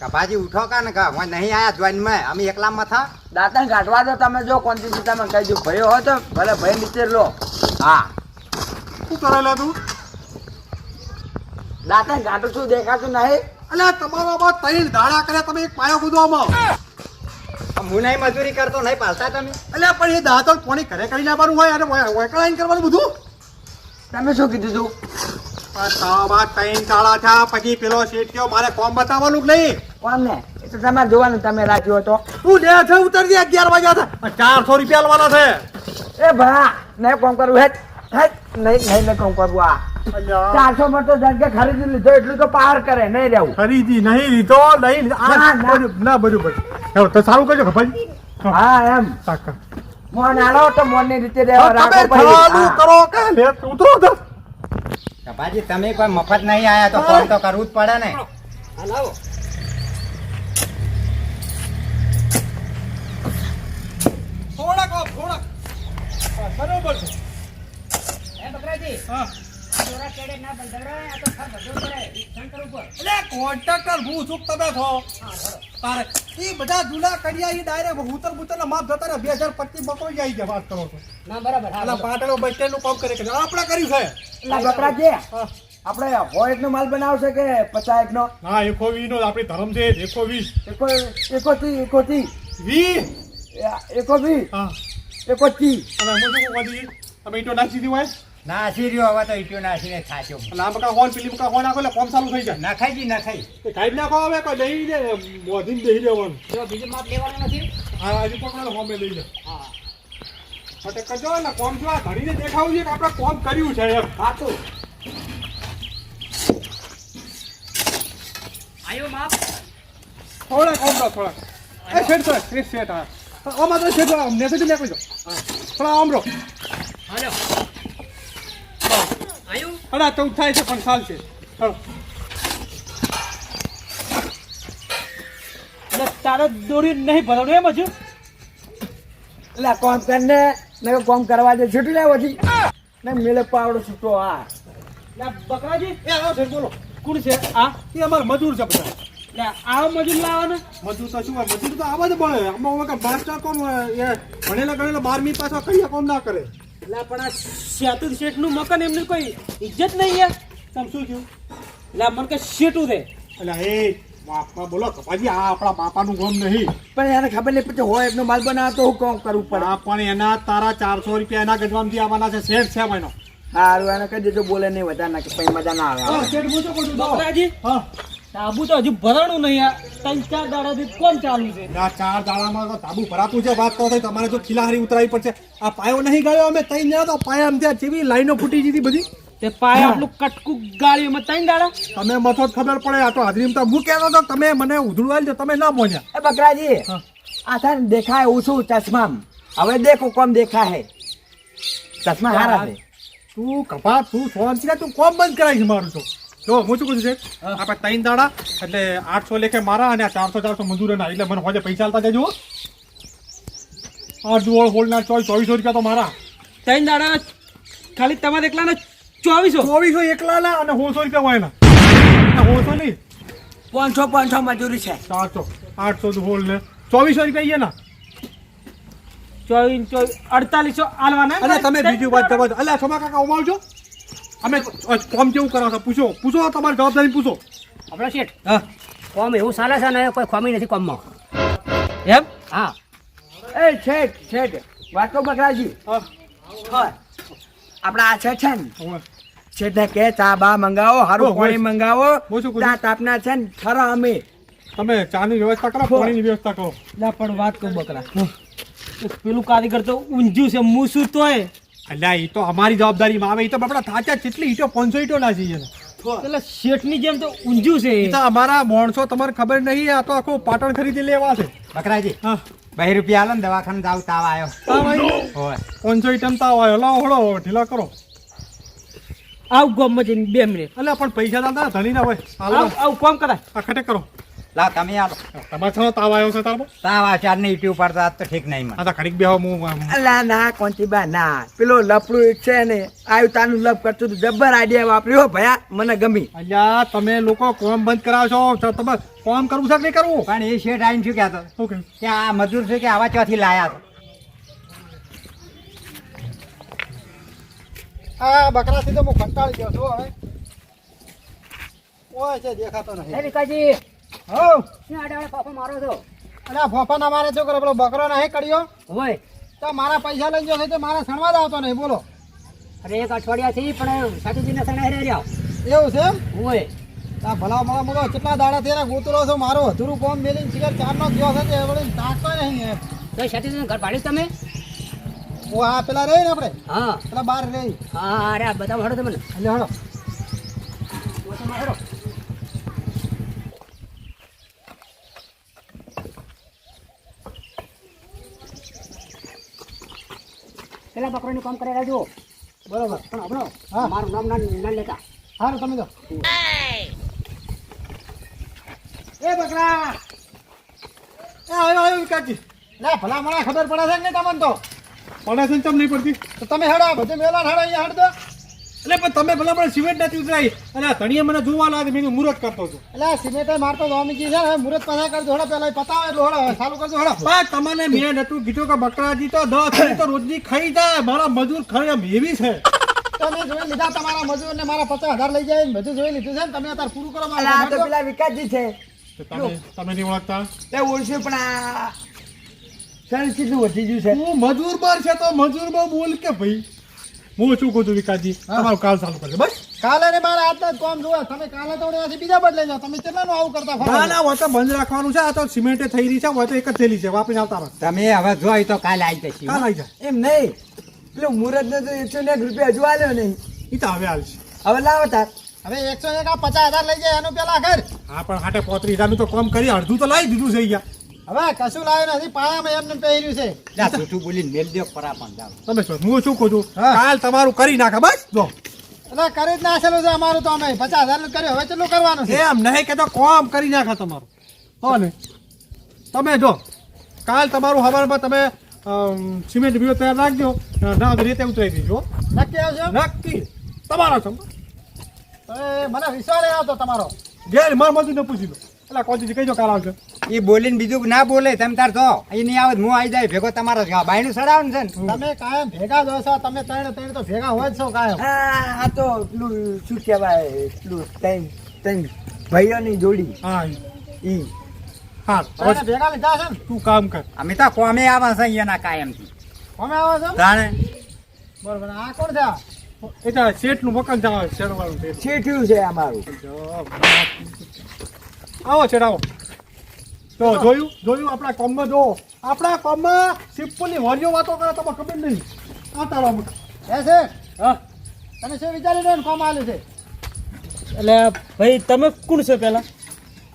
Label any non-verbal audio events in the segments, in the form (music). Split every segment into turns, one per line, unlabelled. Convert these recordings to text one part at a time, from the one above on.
કપાજી ઉઠો કા ને કા હું નહીં આયા જોઈન મે. અમે એકલા માં થા.
દાંતણ કાઢવા દો તમે જો કોનથી તમે કહી દો ભયો હો તો ભલે ભય નીચે લો. હા.
શું કરેલા તું?
દાંતણ કાઢું છું દેખાતું નહીં.
અલે તમારો બા ત્રણ દાડા કરે તમે એક પાયો કૂદવામાં
હું નહીં મજૂરી કરતો નહીં પાલતા તમે?
અલે પણ એ દાંતો કોની ઘરે કરી લેવાનું હોય અને વૈકલાઈન કરવાનું બધું?
તમે શું કીધું તું?
ત્રણ દાડા થયા પછી પેલો શેઠિયો મારે કોમ બતાવવાનું જ નહીં?
કોણ એ તો તમારે જોવાનું તમે રાખ્યો હતો.
તું લે છે ઉતરજે અગિયાર વાગ્યા હતા ચારસો રૂપિયા લેવાના છે.
એ ભા નહીં કોમ કરવું હેટ હેટ નહીં નહીં નહીં કોમ કરવું આ. ચારસો માં તો જગ્યા ખરીદી લીધો એટલું તો પાર કરે નહીં રહેવું
ખરીદી નહીં લીધો નહીં લીધો.
ના,
બધું તો સારું કરજો ભાઈ.
હા. એમ. મોન આલો તો મોનની રીતે રહેવા રાખો.
કરો કે ઉતરો તો
કપાજી તમે કોઈ મફત નહીં આયા તો ફોન તો કરવું જ પડે ને.
થોડાક આવો, થોડાક હા, બરોબર છે. હા. એટલે કોન્ટ્રાક્ટર હું છું તમે છો? તારે. એ બધા જૂના કડિયા ઈ ડાયરેક્ટ માપ જતા બે હજાર પચીસ બકરો જાય છે વાત કરો છો.
ના બરાબર હા,
એટલે પાટણો બસ સ્ટેન્ડનું કામ કરે કે આપણે કર્યું છે.
આપણે હોય નો માલ બનાવશે કે પચાસ નો
હા એકો વીસ નો આપણી ધર્મ છે એકો વીસ
એકો એકોથી એકોથી.
વીસ.
એકો વી
હા.
એકો તી
અને હું શું કહું તમે ઈટો નાખી દીધી હોય?
નાસી રહ્યો હવે તો ઈટ્યો નાસીને થાચ્યો
અને આ બકા હોન પેલી બકા હોન આખો એટલે કોમ ચાલુ થઈ જાય.
નખાઈ જી નખાઈ.
એ કાઢી નાખો હવે કોઈ દહીં દે મોઢીને દહીં દેવાનું
જો બીજું માપ લેવાનું નથી?
હા હજી પકડો હોમે લઈ લે. અટક કજો ને કોમ જો આ ધણીને દેખાવું છે કે આપણે કોમ કર્યું છે એમ.
તો.
આયો માપ?
થોડા કોમ દો થોડા. એ શેઠ તો શેઠ શેઠ હા. આમાં તો શેઠ સુધી નાખી દો થોડા આમ રો.
હાલો.
હડા ચૌદ થાય છે પણ ચાલશે ચાલો
તારે દોરી નહીં ભરવાનું એમ હજુ?
એટલે કોમ કરીને ને કોમ કરવા દે છૂટી લે પછી. ને મેલે પાવડો છૂટો
આ બકરાજી
એ આવો બોલો.
કોણ છે? આ?
એ અમારે મજૂર છે બધા.
એટલે આ મજૂર લાવવાના?
મજૂર તો શું હોય? મજૂર તો આવા જ બળે. આમાં માસ્ટર એ ભણેલા ગણેલા બારમી પાછા કઈ કોમ ના કરે?
એટલે પણ આ શેતુર શેઠનું મકાન એમની કોઈ ઇજ્જત નહીં યાર.
તમ શું થયું?
એટલે મને કે શેઠું દે
એટલે એ બાપા બોલો કપાજી આ આપણા બાપાનું ગમ નહીં.
પણ એને ખબર નહીં પછી હોય એમનો માલ બનાવે તો હું કોમ કરવું પડે
આ પણ એના તારા ચારસો રૂપિયા એના ગજવામાંથી આવવાના છે શેઠ છે મહિનો
સારું એને કહી દેજો બોલે નહીં વધારે ના કે પછી મજા ના આવે.
શેઠ હું શું કહું છું હા.
સાબુ તો હજુ ભરાણું નહીં આ. ત્રણ ચાર દાડાથી કોણ ચાલુ છે?
ના ચાર દાડામાં તો તાબુ ભરાતું છે વાત તો થઈ. તમારે જો ખીલાહારી ઉતરાવી પડશે. આ પાયો નહીં ગયો અમે તઈ ગયા તો પાયા આમ ત્યાં જેવી લાઈનો ફૂટી જતી બધી.
તે પાયા આટલું કટકું અમે ત્રણ દાડા?
તમે મથો જ ખબર પડે આ તો હાજરીમાં તો હું કહેતો હતો તમે મને ઉધડું તો તમે ના બોલ્યા.
એ બકરાજી. આ થાય ને દેખાય ઓછું ચશ્મા હવે દેખો કોમ દેખાય. ચશ્મા હારા છે.
તું કપા તું સોન છે તું કોમ બંધ કરાવી મારું તો. જો હું શું કહું છે? આપણે ત્રણ દાડા એટલે આઠસો લેખે મારા અને ચારસો ચારસો મજૂરોના એટલે મને હોજે પૈસા આલતા જજો. આઠ આ ડોળ હોલના ચોવીસ ચોવીસો રૂપિયા તો મારા.
ત્રણ દાડા ખાલી તમારે એકલાના ચોવીસો.
ચોવીસો એકલાના અને સોળસો રૂપિયા હોય એના. સોળસો નહીં.
પાંચસો પાંચસો મજૂરી છે.
ચારસો આઠસો હોલ ને. ચોવીસો રૂપિયા અહીંયા
ચોવીસ અડતાલીસો આલવાના.
અને તમે બીજું વાત કરવા અલ્યા સોમા કાકા ઉમાવજો અમે કોમ કેવું કરાવશો છો? પૂછો. પૂછો તમારી જવાબદારી પૂછો.
આપણા શેઠ
હા.
કોમ એવું ચાલે છે ને કોઈ ખોમી નથી કોમમાં.
એમ?
હા.
એ છેઠ વાત તો બકરાજી
હા.
આપણા આ છે છે ને છે ને કે ચા બા મંગાવો હારું પાણી મંગાવો? ચા તાપના છે? ને ખરા અમે.
તમે ચાની વ્યવસ્થા કરો પાણીની વ્યવસ્થા કરો.
ના પણ વાત કહું બકરા. પેલું કારીગર તો ઊંઝ્યું છે મૂસું તોય.
અલ્યા એ તો અમારી જવાબદારીમાં આવે. એ તો આપણા થાચા કેટલી ઈટો પાંચસો ઈટો ના જઈએ
એટલે શેઠની જેમ તો ઊંઝ્યું છે.
એ તો અમારા માણસો તમારે ખબર નહીં આ તો આખું પાટણ ખરીદી લેવા છે.
બકરાજી
હા.
બે રૂપિયા આલો ને દવાખાને જાવ તાવ આવ્યો
તાવ આવ્યો
હોય
પાંચસો ઈટમ તાવ આવ્યો હલો હળો ઢીલા કરો.
આવ ગોમમાં જઈને બે મિનિટ
અલ્યા પણ પૈસા દાદા ધણી ના હોય.
આવ આવ કોમ કરાય.
આ ખટે કરો.
લાવ તમે આલો
તમારે તાવ આવ્યો છે તારો
તાવ આ ચારની ઈટી ઉપાડતા તો ઠીક નહીં મને.
આ તો ઘડીક બેહો હું
અલા ના કોંતીબા ના. પેલો લપડું એક છે ને આવ્યું તાનું લપ કરતું હતું. જબ્બર આઈડિયા વાપર્યો ભયા મને ગમી.
અલ્યા તમે લોકો કોમ બંધ કરાવશો છો તો તમે કોમ કરવું છે કે નહીં કરવું?
પણ એ શેઠ ટાઈમ શું કહેતો?
ઓકે.
કે આ મજૂર છે કે આવા ચોથી લાયા હતા
આ બકરાથી તો હું કંટાળી ગયો છું હવે. ઓય છે દેખાતો નથી.
વિકાજી
હો
શું પાપા મારો છો?
અલ્યા ફોફા ના મારે છોકરો પેલો બકરો નહીં કર્યો
હોય.
તો મારા પૈસા લઈ ગયો છે તો મારા સણવા જ આવતો નહીં બોલો.
અરે એક અઠવાડિયાથી પણ સાચુજીને સણે રહ્યા.
એવું છે
હોય.
આ ભલા ભલા બોલો કેટલા દાડા થયા ગોતરો છો મારો? અધૂરું કોમ મેલી શિકાર ચાર નો છે તે તાકતો નહીં એમ.
તો ઘર પાડ્યું તમે?
ઓ આ પેલા રહી ને આપણે?
હા.
પેલા બાર રહી.
હા અરે આ બધા હડો તમને
એટલે હળો
પેલા બકરોનું કામ કરે રહેજો
બરોબર.
પણ હમણો
હા.
મારું નામ ના ના લેતા.
હારું તમે તો એ બકરા! એ આવ્યો આવ્યો વિકાસજી. લે ભલા મને ખબર પડે છે કે નહીં તમને તો? પડે છે ચમ નહીં પડતી. તો તમે હેડો બધે મેલા હેડો અહીંયા હેડ દો. એટલે પણ તમે ભલા મને સિમેન્ટ નથી ઉતરાઈ. અને આ ધણીએ મને જોવા લાગે મેં મુહૂર્ત કરતો છું એટલે સિમેન્ટ મારતો સ્વામીજી છે. ને મુહૂર્ત પાછા કરજો હડો પેલા પતાવે એટલે. હડો ચાલુ કરજો. હડો. બા તમને મેં નતું કીધું કે બકરાજી તો દસ તો રોજની ખાઈ જાય. મારા મજૂર ખાઈ એમ એવી છે. તમે જોઈ લીધા તમારા મજૂર ને મારા પચાસ હજાર લઈ જાય ને બધું જોઈ લીધું છે ને. તમે અત્યારે પૂરું કરો
અલા તો પેલા વિકાસજી છે.
તમે તમે નહીં ઓળખતા?
તે ઓળખ્યું પણ આ શરીર કેટલું વધી ગયું છે.
હું મજૂર બાર છે તો મજૂર બહુ બોલ કે ભાઈ? હું શું કહું છું વિકાસજી. તમારું કાલ ચાલુ કરજો. બસ. કાલે ને મારા હાથના જ કોમ જોવા. તમે કાલે તો અહીંયાથી બીજા બદલે જાઓ. તમે કેટલાનું આવું કરતા ના ના હોય તો બંધ રાખવાનું છે. આ તો સિમેન્ટે થઈ રહી છે. હોય તો એક જ થયેલી છે. વાપરીને આવતા રહો.
તમે હવે જોઈ તો કાલે આવી જશે.
કાલે આવી જાય.
એમ નહીં. પેલું મુહૂર્ત ને તો એકસો ને રૂપિયા હજુ આવ્યો નહીં.
એ તો હવે આવશે
હવે લાવો તાર.
હવે એકસો એક આ પચાસ હજાર લઈ જાય એનું પેલા ઘર. હા પણ હાટે પોત્રીસ હજારનું તો કોમ કરી અડધું તો લાવી દીધું છે અહીંયા. હવે કશું લાવ્યો નથી પાયામાં એમને પહેર્યું છે.
જા જૂઠું બોલીને મેલ દો પરા પણ જાવ.
તમે શું હું શું કહું છું? કાલ તમારું કરી નાખે બસ જો. એટલે કરી જ નાખેલું છે અમારું તો અમે. પચાસ હજાર કર્યું હવે કેટલું કરવાનું છે? એમ નહીં કે તો કોમ કરી નાખે તમારું. હો ને. તમે જો કાલ તમારું હવારમાં તમે સિમેન્ટ બીજો તૈયાર રાખજો ના તો રીતે ઉતરાઈ દીજો નક્કી આવજો? નક્કી. તમારો છો એ મને વિશ્વાસ આવતો તમારો. ઘેર માર મજૂરને પૂછી લો. એટલે કોચી કહીજો કાલ આવશે
એ બોલીને બીજું ના બોલે તમે તાર તો. અહીં નહીં આવે હું આવી જાય ભેગો તમારો બાયનું સડાવ છે ને?
તમે કાયમ ભેગા જ છો તમે ત્રણ ત્રણ તો ભેગા હોય જ છો કાયમ.
આ તો પેલું શું કહેવાય પેલું ત્રણ ત્રણ ભાઈઓની જોડી.
હા
ઈ.
હા ભેગા લીધા છે ને? તું કામ કર.
અમે તો કોમે આવા છે અહીંયાના કાયમથી.
અમે આવો છો?
તાણે.
બરોબર આ કોણ છે? એ તો શેઠનું મકાન છે અમારું શેઠ
છે અમારું.
આવો આવો. તો જોયું? જોયું? આપણા કોમમાં જો. આપણા કોમમાં સિમ્પલની વરિયો વાતો કરે તો ખબર નહીં. આ તારા મકાન એ છે?
હા.
તને શું વિચારી રહ્યો કોમ આલે છે?
એટલે ભાઈ તમે કોણ છો પેલા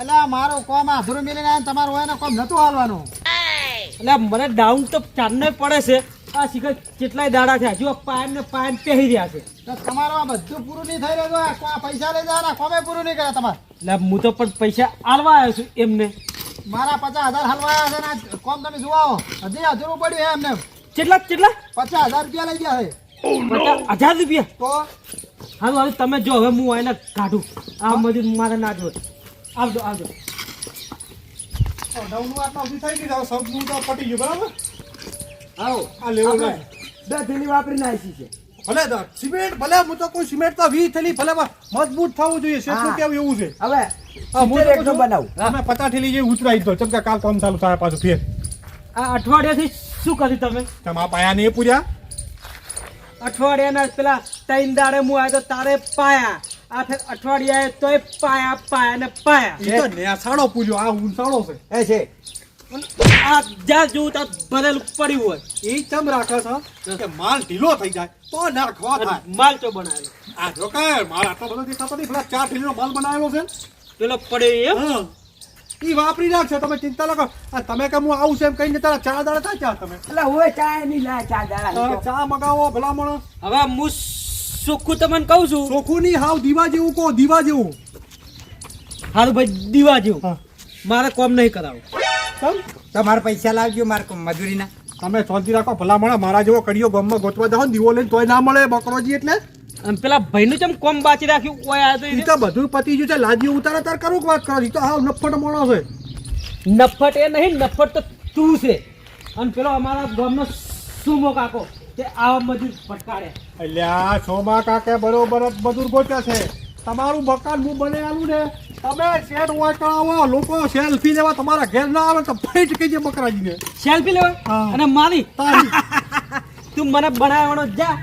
એટલે મારું કોમ આ અધૂરું મિલીને તમારું હોય ને કોમ નતું હાલવાનું.
એટલે મને ડાઉન તો ચારને પડે છે. આ શીખર કેટલાય દાડા થયા? જો પાયન ને પાયન પહેરી રહ્યા છે.
તો તમારું આ બધું પૂરું નહીં થઈ રહ્યું આ પૈસા લઈ જવાના? કોમે પૂરું નહીં કર્યા તમારે?
એટલે હું તો પણ પૈસા આલવા આવ્યો છું એમને.
મારા પચાસ હજાર હલવાયા છે ને કોમ તમે જોવાઓ હજી અધૂરું પડ્યું છે એમને.
કેટલા કેટલા?
પચાસ હજાર રૂપિયા લઈ ગયા છે.
હજાર રૂપિયા?
તો?
હારું હારું તમે જો હવે હું આને કાઢું. આ મજૂર મારે ના જો આવજો આવજો.
ડાઉન વાત થઈ ગયું હવે હું તો પટી ગયું બરાબર?
આવો.
આ લેવો
બે થેલી વાપરી નાખી છે.
ભલે તો સિમેન્ટ ભલે હું તો કોઈ સિમેન્ટ તો વી થેલી ભલે મજબૂત થવું જોઈએ. શેઠનું કેવું એવું છે?
હવે
હા, છું,
બનાવું.
તમે પચાસ થેલી જેવી ઉતરાઈ દો. ચમકે કાલ કામ ચાલુ થાય પાછું ફેર.
આ અઠવાડિયાથી શું કર્યું તમે?
તમે આ પાયા ને એ પૂર્યા?
અઠવાડિયાના પેલા ત્રણ દાડે હું આવ્યો તો તારે પાયા. આ ફેર અઠવાડિયાએ તોય પાયા પાયા ને પાયા.
એ તો નેસાડો પૂર્યો. આ ઊંસાડો છે.
એ છે.
આ જ્યાં જોવું ત્યાં ભરેલું પડ્યું હોય
એ ચમ રાખે છે? કે માલ ઢીલો થઈ જાય તો નાખવા થાય.
માલ તો બનાવેલો
આ જો કે માલ આટલો બધો દેખાતો નહીં પેલા ચાર થેલીનો માલ બનાવેલો છે.
પેલો પડ્યો એમ?
ઈ વાપરી નાખશો તમે ચિંતા ન કરો. તમે કે હું આવું છે એમ કહીને તારા ચા દાડા થાય ચા તમે?
એટલે હોય ચા નહીં લા ચા દાડા
ચા મગાવો ભલામણો.
હવે હું સુખું તમને કહું છું.
ચોખ્ખું નહીં હાવ દીવા જેવું કહો દીવા જેવું.
હારું ભાઈ દીવા જેવું.
હા.
મારે કોમ નહીં કરાવું.
તમારે પૈસા લાવજો મારે મજૂરીના.
તમે શાંતિ રાખો ભલા મળે મારા જેવો કડીઓ ગામમાં ગોતવા જાઓ ને દીવો લઈને તોય ના મળે બકરોજી એટલે.
અને પેલા ભાઈનું ચમ કોમ બાચી રાખ્યું? કોઈ આ તો
તો બધું પતી ગયું છે લાજી ઉતારે તાર કરું વાત કરો તો હા નફટ મોણો છે.
નફટ એ નહીં નફટ તો તું છે. અને પેલો અમારા ગામનો સુમો કાકો તે આવા મજૂર ફટકારે.
અલ્યા સોમા કાકે બરોબર જ મજૂર ગોત્યા છે. તમારું મકાન હું બનાવેલું ને? તમે શેડ હોય કરાવો લોકો સેલ્ફી લેવા તમારા ઘેર ના આવે તો ફેટ કહીજે બકરાજીને.
સેલ્ફી લેવા? અને મારી?
તારી. (laughs)
તું મને બનાવવાનો જા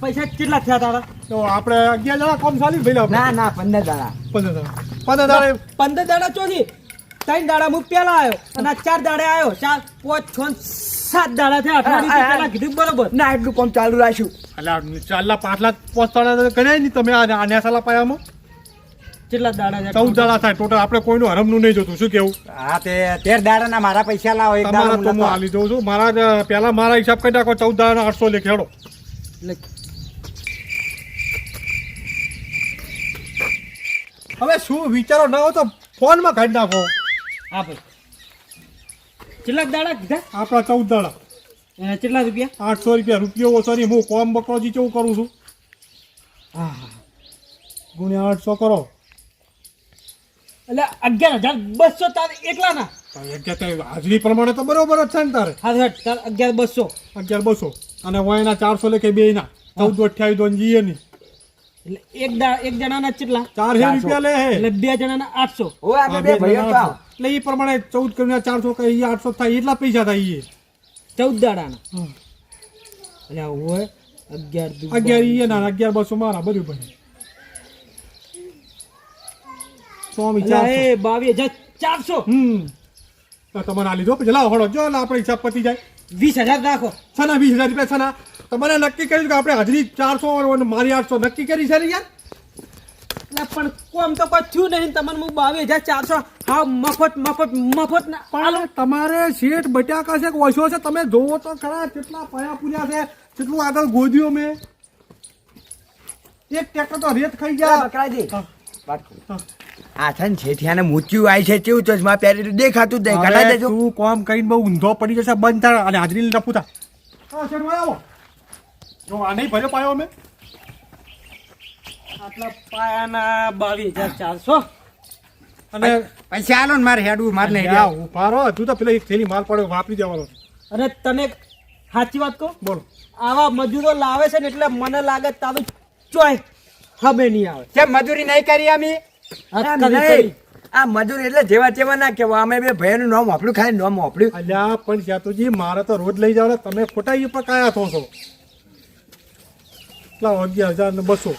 પૈસા કેટલા થયા તારા?
તો આપણે અગિયાર જણા કોમ સાલી ભાઈ
ના ના પંદર દાડા
પંદર દાડા પંદર દાડા
પંદર દાડા ચોથી. ત્રણ દાડા હું પેલા આવ્યો અને ચાર દાડે આવ્યો ચાર પાંચ છ સાત દાડા થયા. અઠવાડિયું
આ,
કીધું બરોબર.
ના એટલું કામ ચાલુ રાખ્યું.
એટલે ચાલલા પાંચલા દાડા ગણાય નહીં તમે આ આ નેસાલા પાયામાં.
કેટલા દાડા
ચૌદ દાડા થાય. ટોટલ આપણે કોઈનું હરમનું નહીં જોતું. શું કેવું?
હા તે તેર દાડાના મારા પૈસા લાવો એક દાડો
તો
હું
હું દઉં છું. મારા પહેલા મારા હિસાબ કરી નાખો ચૌદ આઠસો લેખ હેડો હવે શું વિચારો ન હોય તો ફોનમાં કાઢી નાખો.
હા ભાઈ. કેટલા દાડા કીધા?
આપણા ચૌદ દાડા.
કેટલા રૂપિયા?
આઠસો રૂપિયા. રૂપિયો ઓછો નહીં. હું કોમ બકરોજી કેવું કરું છું? ગુણ્યા આઠસો કરો.
એટલે અગિયાર હજાર બસો તારે એકલા ના
હાજરી પ્રમાણે તો બરોબર જ છે ને તારે.
હા હેઠ તાર અગિયાર બસો.
અગિયાર બસો. અને વયના ચારસો લેખે બે ના ચૌદ અઠ્યાવીસ દોન જીએ ની.
એટલે એક દા એક જણાના કેટલા
ચાર હજાર રૂપિયા લે
એટલે બે જણાના આઠસો.
જણા
તો
આઠસો. એટલે એ પ્રમાણે ચૌદ કરીને ચારસો કઈ આઠસો થાય એટલા પૈસા થાય એ
ચૌદ દાડાના. એટલે હોય અગિયાર
અગિયાર ઈ ના અગિયાર બસો મારા બધું બને
એટલે એ બાવીસ હજાર ચારસો.
હમ. તો તમારે આ લીધો પછી લાવો હળો. જો આપણે હિસાબ પતી જાય.
વીસ હજાર રાખો
છના વીસ હજાર રૂપિયા સના તમારે નક્કી કર્યું કે આપણે હાજરી ચારસો મારી આઠસો. નક્કી કરી છે ને યાર?
પણ કોમ તો પછ્યું નહીં. તમને હું બાવીસ હજાર ચારસો. હા મફત મફત મફત ના.
પણ તમારે શેઠ બટાકા છે ઓછો છે? તમે જોવો તો ખરા કેટલા પયા પૂર્યા છે. કેટલું આગળ ગોદ્યો મેં એક ટેક્ટર તો રેત ખાઈ ગયા.
બકરાજી.
હા.
વાત કરું.
હા.
આ છે ને છેઠિયાને મૂચ્યું આવી છે કેવું ચશ્મા પહેરેલું દેખાતું જ નહીં. કઢાઈ દેજો
તું કોમ કરીને બહુ ઊંધો પડી જશે. બંધ થાય અને હાજરી લઈને પૂતા. હા શેઠ આવો. જો આ નહીં ભર્યો પાયો અમે.
આટલા પાયાના બાવીસ હજાર ચારસો.
અને
પૈસા આલો ને મારે હેડવું મારે નહીં
યા
દેવું.
તું તો પેલો એક થેલી માલ પડ્યો વાપરી દેવાનો
અને તને સાચી વાત કહું?
બોલો.
આવા મજૂરો લાવે છે ને એટલે મને લાગે તારું ચોય. હવે નહીં આવે.
કેમ મજૂરી નહીં કરી અમે?
આ
મજૂર એટલે જેવા તેવા ના કેવા અમે બે ભાઈઓનું નામ વાપર્યું ખાલી નામ વાપર્યું.
અલ્યા પણ જાતુજી મારે તો રોજ લઈ જાવ તમે ખોટા એ પકાયા કાયા થો છો. લાવો અગિયાર હજાર ને બસો.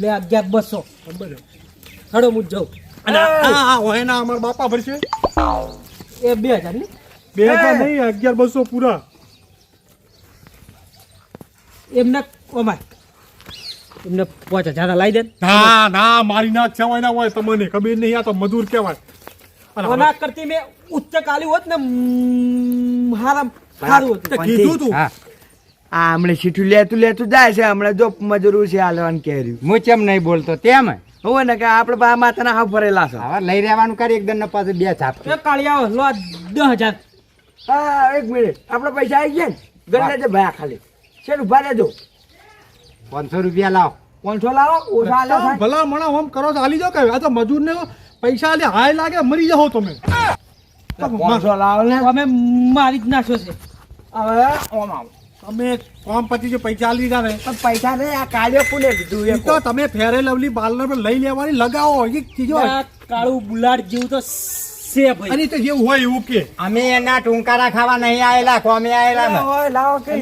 લે અગિયાર બસો. હડો હું જાઉં.
અને આ આ હોય ના અમારા બાપા ભરશે.
એ બે હજારની?
બે હજાર નહીં અગિયાર બસો પૂરા.
એમને એમને પાંચ હજાર લાવી દે
ના. ના મારી ના કહેવાય ના હોય તમને ખબર નહીં આ તો મજૂર કહેવાય.
ઓના કરતી મેં ઉચ્ચ કાલી હોત ને હારામ સારું
તે કીધું તું.
આ હમણાં સીઠું લેતું લેતું જાય છે હમણાં જો મજૂર છે હાલવાનું કહેર્યું
હું કેમ નહીં બોલતો તેમ
હોય ને કે આપણે બા માતાના હાવ ફરેલા છે.
હવે લઈ રહેવાનું કરી એકદમ ને પાછું બે છાપ.
કાળી કાળિયા લો દસ હજાર
હા એક મિનિટ. આપણે પૈસા આવી ગયા ને. ગણ લેજે ભાઈ આ ખાલી. છે ઊભા રહેજો
પાંચસો રૂપિયા લાવો.
પાંચસો લાવો ઓછા લાવો
ભલા મણા હોમ કરો તો હાલી જાઓ કે આ તો મજૂર ને પૈસા આલે હાય લાગે મરી જાઓ તમે.
પાંચસો લાવો ને.
અમે મારી જ નાખ્યો છે.
હવે ઓમ આવો
તમે કોમ પતિ જે પૈસા લીધા ને.
પણ પૈસા ને આ કાળે કોને
દીધું
એ
તો તમે ફેરે લવલી બાલર પર લઈ લેવાની લગાવો.
આ કાળું બુલાડ જેવું તો છે ભાઈ.
અને તો જેવું હોય એવું કે.
અમે એના ટૂંકારા ખાવા નહીં આયેલા કોમે આયેલા
લાવો કે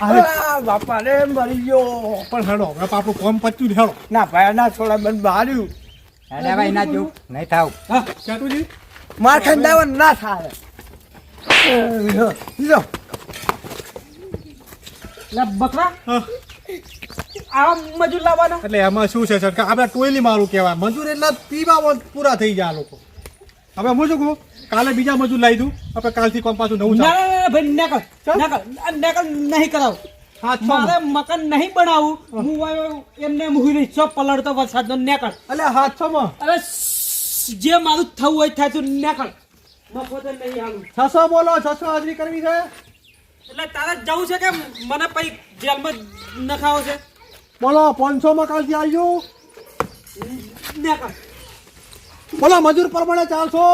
આ બાપા રે મરી ગયો.
પણ હેડો હવે આપણું કોમ પચ્યું હેડો.
ના ભાઈ ના છોડા બંધ બહાર્યું
અરે ભાઈ ના જો નહીં થાવ
હા ચાટુજી
માર ખંડાવન ના થાય. લો
બકરા.
હા.
મજૂર લાવવાના.
એટલે એમાં શું છે સરકાર કે આપણે ટોયલી મારું કહેવાય. મજૂર એટલે પીવા પૂરા થઈ જાય લોકો. હવે હું શું કહું? કાલે બીજા મજૂર લાવી દઉં. આપણે કાલથી કોમ પાછું નવું
ના ના ભાઈ નકલ નકલ નકલ નહીં કરાવું. મારે મકાન નહીં બનાવું. હું. એમને મૂકી દઈશ છો પલળતો વરસાદનો નેકળ.
એટલે હાથો માં.
અરે જે મારું થવું હોય થાય તું નેકળ.
છસો બોલો છસો હાજરી કરવી છે?
એટલે તારે જવું છે કે મને પછી જેલમાં નખાવો
બોલો પાંચસો માં કાલથી આવજો બોલો મજૂર પ્રમાણે ચાલશો.